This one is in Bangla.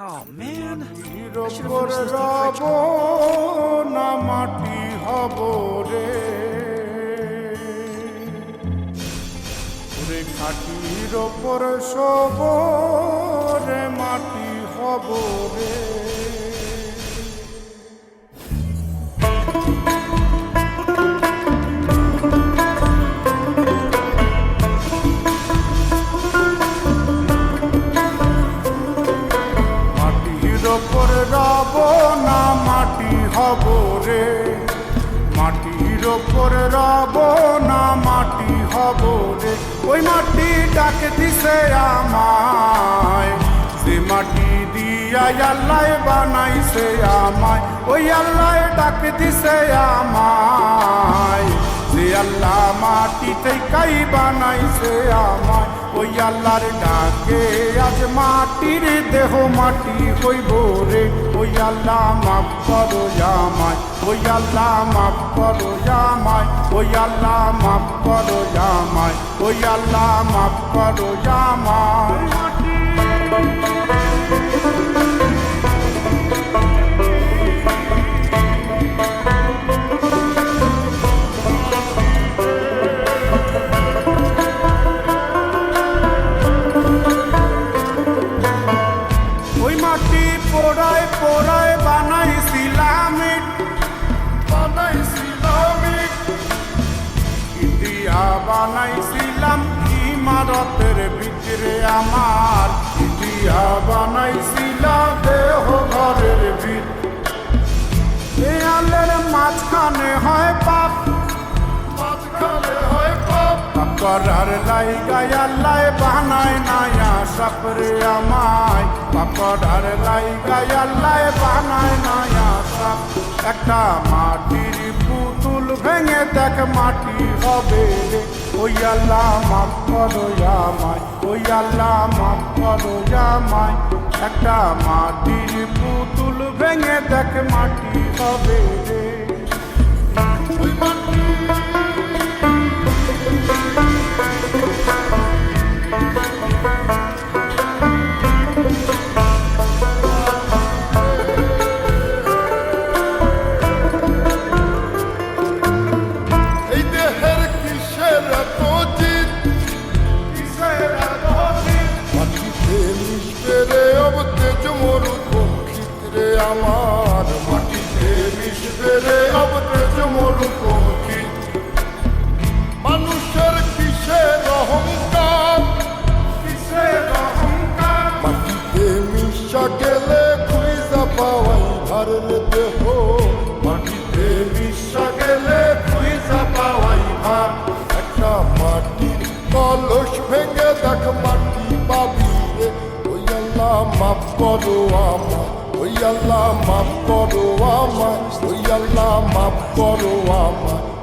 Oh man. রব না মাটি হব রে ওরে খাটির ওপর সব রে মাটি হব হব মাটির ওপর রব না মাটি হব রে ওই মাটি ডাকে দিছে আমায়। সে মাটি দিয়া আল্লাহ বানাইছে আমায়, ওই আল্লাহ ডাকে দিছে আমায়। যে আল্লাহ মাটি থেকেই বানাইছে আমায়। ওই আল্লাহর ডাকে আজ মাটির দেহ মাটি হইব রে। ওই আল্লাহ মাফ করো জামায় ওই আল্লাহ মাফ করো জামায় ওই আল্লাহ মাফ করো জামায় ওই আল্লাহ মাফ করো আমায় পোড়ায় পোড়ায় বানাইছিলাম বানাইছিলাম। ইন্ডিয়া বানাইছিলাম ইমারতের ভিতরে আমার। ইন্ডিয়া বানাইছিলাম দেহ ঘরের ভিত। দেয়ালের মাঝখানে হয় পাপ। করার লাইগায় আল্লাহ বানায় নায়া সাপরে আমায়। পাকড়ার লাইগায় আল্লাহ বানায় নায়া সাপ একটা মাটির পুতুল ভেঙে দেখ মাটি হবে ওই আল্লাহ মাফ করো আমায়, ওই আল্লাহ মাফ করো আমায়। একটা মাটির পুতুল ভেঙে দেখ মাটি হবে রে। আমার মাটিতে মিশবে রে অবতেজ মরু ক্ষিত মানুষের কিসের অহংকার? কিসের অহংকার? মাটিতে মিশা গেলে খুঁজা পাওয়াই ভারের দেহ। মাটিতে মিশা গেলে খুঁজা পাওয়াই ভার একটা মাটির কলস ভেঙে দেখ, মাটি পাবি রে। ওই আল্লাহ মাফ করো আমায় ওই আল্লাহ মাফ করো আমায় ওই আল্লাহ মাফ করো আমায়।